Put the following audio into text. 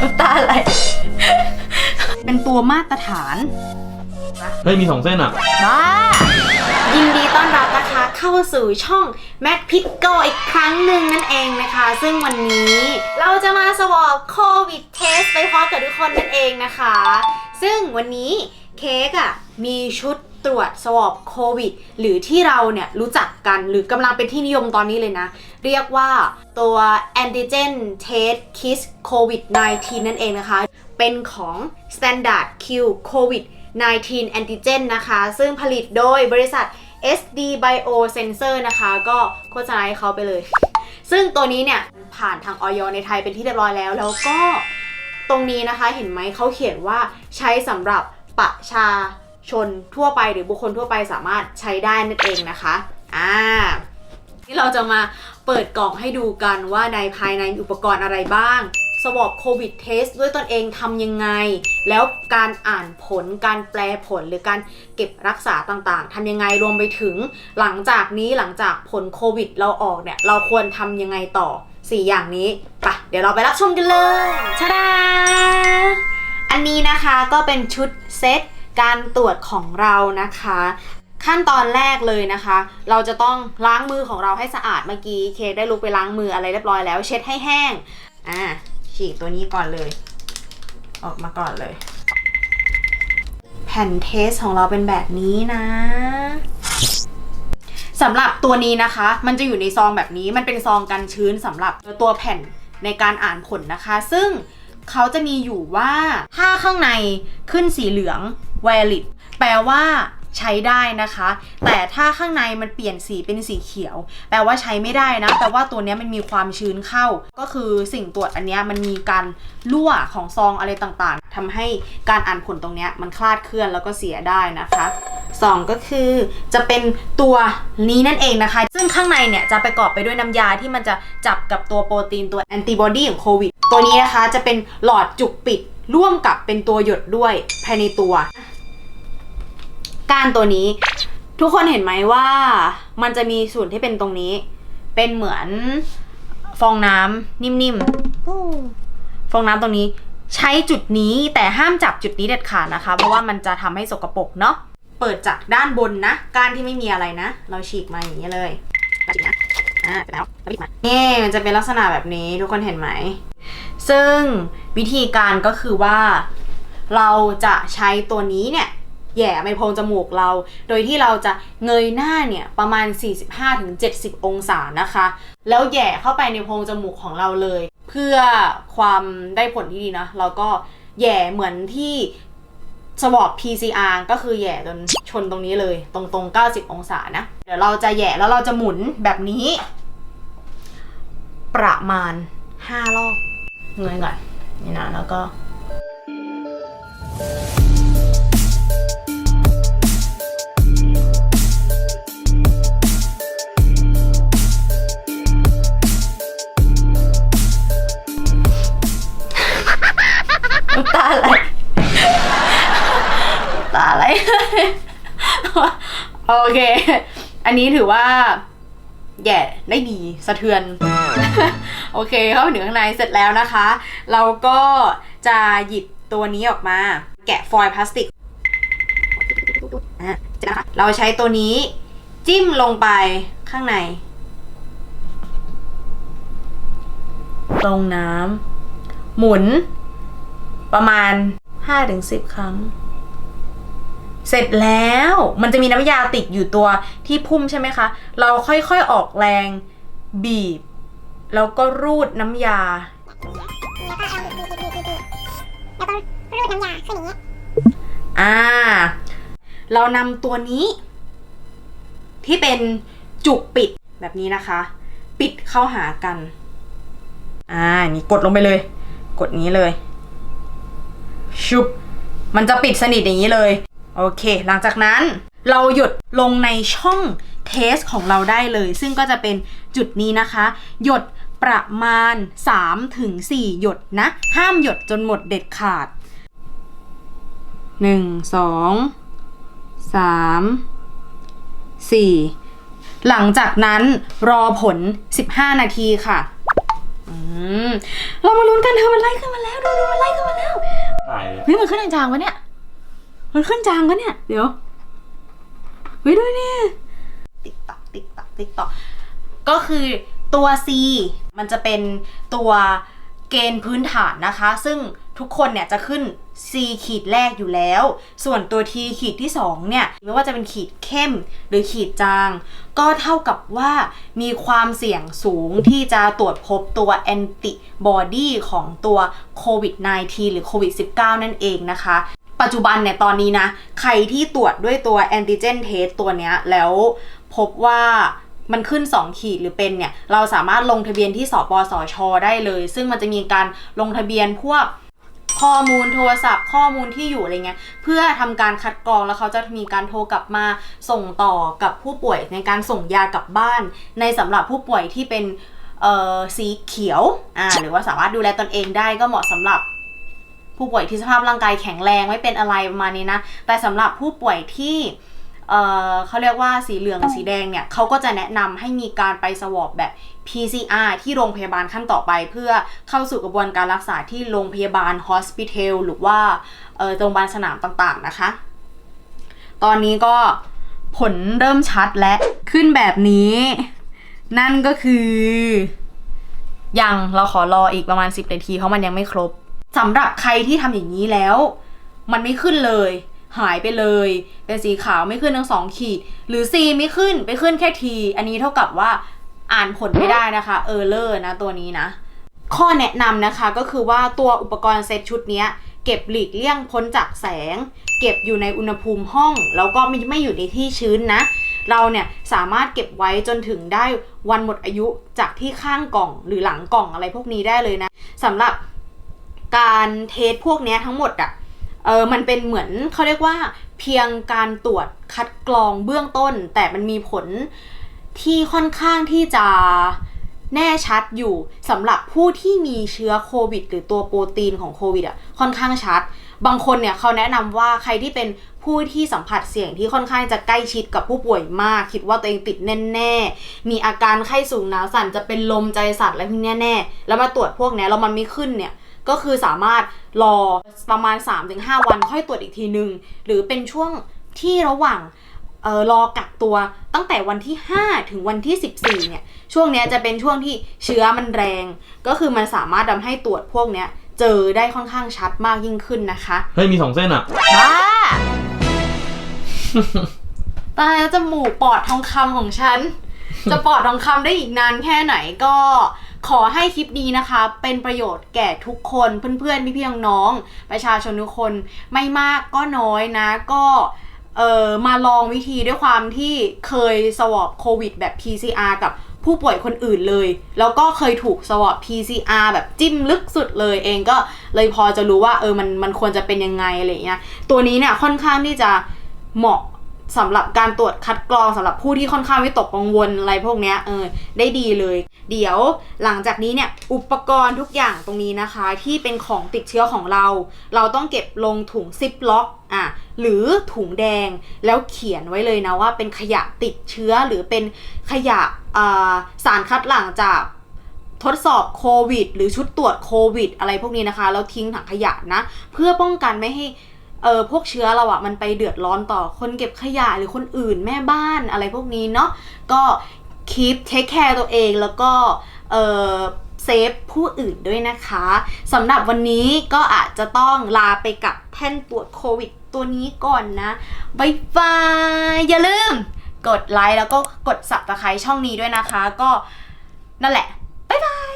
น้ำตาอะไรเป็นตัวมาตรฐานเฮ้ยมีสองเส้นอะ บ้ายินดีต้อนรับนะคะเข้าสู่ช่อง Mac p i c k o อีกครั้งหนึ่งนั่นเองนะคะ ซึ่งวันนี้เราจะมาสวอปโควิดเทสไปพร้อมกับทุกคนนั่นเองนะคะ ซึ่งวันนี้เค้กอะ่ะมีชุด ตรวจสวอปโควิด หรือที่เราเนี่ยรู้จักกันหรือกำลังเป็นที่นิยมตอนนี้เลยนะ เรียกว่าตัว antigen test kit covid 19นั่นเองนะคะ เป็นของ Standard Q COVID 19 Antigen นะคะ ซึ่งผลิตโดยบริษัท SD Bio Sensor นะคะ ก็โฆษณาให้เขาไปเลย ซึ่งตัวนี้เนี่ย ผ่านทางออยในไทยเป็นที่เรียบร้อยแล้ว แล้วก็ตรงนี้นะคะเห็นไหมเขาเขียนว่าใช้สำหรับประชา ชนทั่วไปหรือบุคคลทั่วไปสามารถใช้ได้นั่นเองนะคะอ่าที่เราจะมาเปิดกล่องให้ดูกันว่าในภายในอุปกรณ์อะไรบ้างสวอปโควิดเทสด้วยตนเองทำยังไง แล้วการอ่านผลการแปลผลหรือการเก็บรักษาต่างๆทำยังไงรวมไปถึงหลังจากนี้หลังจากผลโควิดเราออกเนี่ย เราควรทำยังไงต่อ 4 อย่างนี้ไปะเดี๋ยวเราไปรับชมกันเลยชาดาอันนี้นะคะก็เป็นชุดเซต การตรวจของเรานะคะ ขั้นตอนแรกเลยนะคะ เราจะต้องล้างมือของเราให้สะอาดเมื่อกี้เค้กได้ลุกไปล้างมืออะไรเรียบร้อยแล้ว เช็ดให้แห้งอ่าฉีกตัวนี้ก่อนเลย ออกมาก่อนเลย แผ่นเทสของเราเป็นแบบนี้นะสำหรับตัวนี้นะคะ มันจะอยู่ในซองแบบนี้มันเป็นซองกันชื้นสำหรับตัวแผ่นในการอ่านผลนะคะ ซึ่งเขาจะมีอยู่ว่าถ้าข้างในขึ้นสีเหลือง valid แปลว่าใช้ได้นะคะ แต่ถ้าข้างในมันเปลี่ยนสีเป็นสีเขียว แปลว่าใช้ไม่ได้นะแปลว่าตัวนี้มันมีความชื้นเข้า ก็คือสิ่งตรวจอันนี้มันมีการรั่วของซองอะไรต่างๆทำให้การอ่านผลตรงนี้มันคลาดเคลื่อนแล้วก็เสียได้นะคะสองก็คือจะเป็นตัวนี้นั่นเองนะคะ ซึ่งข้างในเนี่ยจะประกอบไปด้วยน้ำยาที่มันจะจับกับตัวโปรตีนตัวแอนติบอดีของโควิด ตัวนี้นะคะจะเป็นหลอดจุกปิด ร่วมกับเป็นตัวหยดด้วยภายในตัวก้านตัวนี้ ทุกคนเห็นไหมว่า มันจะมีส่วนที่เป็นตรงนี้ เป็นเหมือนฟองน้ำนิ่มๆฟองน้ำตรงนี้ใช้จุดนี้แต่ห้ามจับจุดนี้เด็ดขาดนะคะ เพราะว่ามันจะทำให้สกปรกเนาะเปิดจากด้านบนนะก้านที่ไม่มีอะไรนะ เราฉีกมาอย่างนี้เลยฉีกนะอ่าเสร็จแล้วแล้วบิดมานี่มันจะเป็นลักษณะแบบนี้ทุกคนเห็นไหม ซึ่งวิธีการก็คือว่าเราจะใช้ตัวนี้เนี่ยแย่ไปโพรงจมูกเรา โดยที่เราจะเงยหน้าเนี่ยประมาณ 45-70 องศานะคะ แล้วแย่เข้าไปในโพรงจมูกของเราเลย เพื่อความได้ผลที่ดีนะ เราก็แย่เหมือนที่สวอป PCR ก็คือแย่จนชนตรงนี้เลย ตรงตรงๆ90 องศานะ เดี๋ยวเราจะแย่แล้วเราจะหมุนแบบนี้ ประมาณ 5 รอบ เงยก่อนนี่นะแล้วก็ตาไหลน้ำตาไหลโอเค อันนี้ถือว่า แย่ได้ดีสะเทือน โอเคเข้าไปถึงข้างในเสร็จแล้วนะคะ เราก็จะหยิบตัวนี้ออกมา แกะฟอยล์พลาสติกอะเสร็จแล้วค่ะเราใช้ตัวนี้จิ้มลงไปข้างใน ลงน้ำหมุนประมาณ 5-10 ครั้ง เสร็จแล้วมันจะมีน้ำยาติดอยู่ตัวที่พุ่มใช่ไหมคะ เราค่อยๆออกแรงบีบ แล้วก็รูดน้ำยา แล้วก็รูดน้ำยาขึ้นอย่างนี้อ่า เรานำตัวนี้ ที่เป็นจุกปิดแบบนี้นะคะ ปิดเข้าหากัน อ่า นี่กดลงไปเลย กดนี้เลย ชุบ มันจะปิดสนิทอย่างนี้เลย โอเค หลังจากนั้นเราหยดลงในช่องเทสของเราได้เลย ซึ่งก็จะเป็นจุดนี้นะคะ หยดประมาณ 3-4 หยดนะ ห้ามหยดจนหมดเด็ดขาดหนึ่งสองสามสี่หลังจากนั้นรอผล 15 นาทีค่ะอืมเรามาลุ้นกันเธอมันไล่ขึ้นมาแล้ว ดูดูมันไล่ขึ้นมาแล้วถ่ายเลยเฮ้ยมันขึ้นจางๆวะเนี่ย มันขึ้นจางวะเนี่ย เดี๋ยวเฮ้ยดูนี่ยติ๊กตักติ๊กตักติ๊กตักก็คือตัว C มันจะเป็นตัวเกณฑ์พื้นฐานนะคะ ซึ่งทุกคนเนี่ยจะขึ้น C ขีดแรกอยู่แล้ว ส่วนตัว T ขีดที่ 2 เนี่ย ไม่ว่าจะเป็นขีดเข้มหรือขีดจาง ก็เท่ากับว่ามีความเสี่ยงสูงที่จะตรวจพบตัวแอนติบอดีของตัวโควิด -19 หรือโควิด -19 นั่นเองนะคะ ปัจจุบันเนี่ยตอนนี้นะ ใครที่ตรวจด้วยตัวแอนติเจนเทสตัวเนี้ยแล้วพบว่ามันขึ้น 2 ขีดหรือเป็นเนี่ย เราสามารถลงทะเบียนที่สปสช ได้เลย ซึ่งมันจะมีการลงทะเบียนพวกข้อมูลโทรศัพท์ข้อมูลที่อยู่อะไรเงี้ยเพื่อทำการคัดกรองแล้วเขาจะมีการโทรกลับมาส่งต่อกับผู้ป่วยในการส่งยากลับบ้าน ในสำหรับผู้ป่วยที่เป็นเอ่อสีเขียวอ่าหรือว่าสามารถดูแลตนเองได้ก็เหมาะสำหรับ ผู้ป่วยที่สภาพร่างกายแข็งแรงไม่เป็นอะไรประมาณนี้นะ แต่สำหรับผู้ป่วยที่เเขาเรียกว่าสีเหลืองสีแดงเนี่ยเขาก็จะแนะนำให้มีการไปสวอปแบบ PCR ที่โรงพยาบาลขั้นต่อไป เพื่อเข้าสู่กระบวนการรักษาที่โรงพยาบาล hospital หรือว่าโรงพยาบาลสนามต่างๆนะคะ ตอนนี้ก็ผลเริ่มชัดและขึ้นแบบนี้ นั่นก็คือ ยังเราขอรออีกประมาณ 10 นาทีเพราะมันยังไม่ครบ สำหรับใครที่ทำอย่างนี้แล้ว มันไม่ขึ้นเลย หายไปเลย เป็นสีขาวไม่ขึ้นทั้งสองขีด หรือ C ไม่ขึ้นไปขึ้นแค่ T อันนี้เท่ากับว่าอ่านผลไม่ได้นะคะเออเลอร์นะตัวนี้นะ ข้อแนะนำนะคะก็คือว่าตัวอุปกรณ์เซตชุดนี้เก็บหลีกเลี่ยงพ้นจากแสง เก็บอยู่ในอุณหภูมิห้อง แล้วก็ไม่ไม่อยู่ในที่ชื้นนะ เราเนี่ยสามารถเก็บไว้จนถึงได้วันหมดอายุจากที่ข้างกล่องหรือหลังกล่องอะไรพวกนี้ได้เลยนะสำหรับ การเทสพวกนี้ทั้งหมดอะเออมันเป็นเหมือนเขาเรียกว่า เพียงการตรวจคัดกรองเบื้องต้น แต่มันมีผลที่ค่อนข้างที่จะแน่ชัดอยู่สำหรับผู้ที่มีเชื้อโควิด หรือตัวโปรตีนของโควิดอะค่อนข้างชัด บางคนเนี่ยเขาแนะนำว่าใครที่เป็นผู้ที่สัมผัสเสี่ยงที่ค่อนข้างจะใกล้ชิดกับผู้ป่วยมาก คิดว่าตัวเองติดแน่ๆ มีอาการไข้สูงหนาวสั่นจะเป็นลมใจสั่นอะไรพวกนี้แน่แล้วมาตรวจพวกนี้แล้วมันไม่ขึ้นเนี่ย ก็คือสามารถรอประมาณ 3-5 วันค่อยตรวจอีกทีนึง หรือเป็นช่วงที่ระหว่างเออรอกักตัวตั้งแต่วันที่ 5 ถึงวันที่ 14 เนี่ย ช่วงเนี้ยจะเป็นช่วงที่เชื้อมันแรง ก็คือมันสามารถทำให้ตรวจพวกเนี้ยเจอได้ค่อนข้างชัดมากยิ่งขึ้นนะคะ เฮ้ย มีสองเส้นอะบ้าตายแล้วจมูกปอดทองคำของฉัน จะปอดทองคำได้อีกนานแค่ไหนก็ ขอให้คลิปนี้นะคะ เป็นประโยชน์แก่ทุกคนเพื่อนๆพี่ๆน้องๆประชาชนทุกคนไม่มากก็น้อยนะก็เออมาลองวิธีด้วยความที่เคยสวอปโควิดแบบ PCR กับผู้ป่วยคนอื่นเลย แล้วก็เคยถูกสวอป PCR แบบจิ้มลึกสุดเลยเองก็เลยพอจะรู้ว่าเออมันมันควรจะเป็นยังไงอะไรเงี้ยตัวนี้เนี่ยค่อนข้างที่จะเหมาะ สำหรับการตรวจคัดกรองสำหรับผู้ที่ค่อนข้างวิตกกังวลอะไรพวกเนี้ยเออได้ดีเลย เดี๋ยวหลังจากนี้เนี่ยอุปกรณ์ทุกอย่างตรงนี้นะคะ ที่เป็นของติดเชื้อของเรา เราต้องเก็บลงถุงซิปล็อกอะหรือถุงแดงแล้วเขียนไว้เลยนะว่าเป็นขยะติดเชื้อหรือเป็นขยะสารคัดหลั่งจากทดสอบโควิด หรือชุดตรวจโควิด อะไรพวกนี้นะคะแล้วทิ้งถังขยะนะ เพื่อป้องกันไม่ให้ เออพวกเชื้อเราอะมันไปเดือดร้อนต่อคนเก็บขยะหรือคนอื่นแม่บ้านอะไรพวกนี้เนาะก็คีปเทคแคร์ตัวเองแล้วก็เออเซฟผู้อื่นด้วยนะคะสำหรับวันนี้ก็อาจจะต้องลาไปกับแท่นตรวจโควิดตัวนี้ก่อนนะบายบายอย่าลืม กดไลค์แล้วก็กด subscribe ช่องนี้ด้วยนะคะ ก็นั่นแหละบายบาย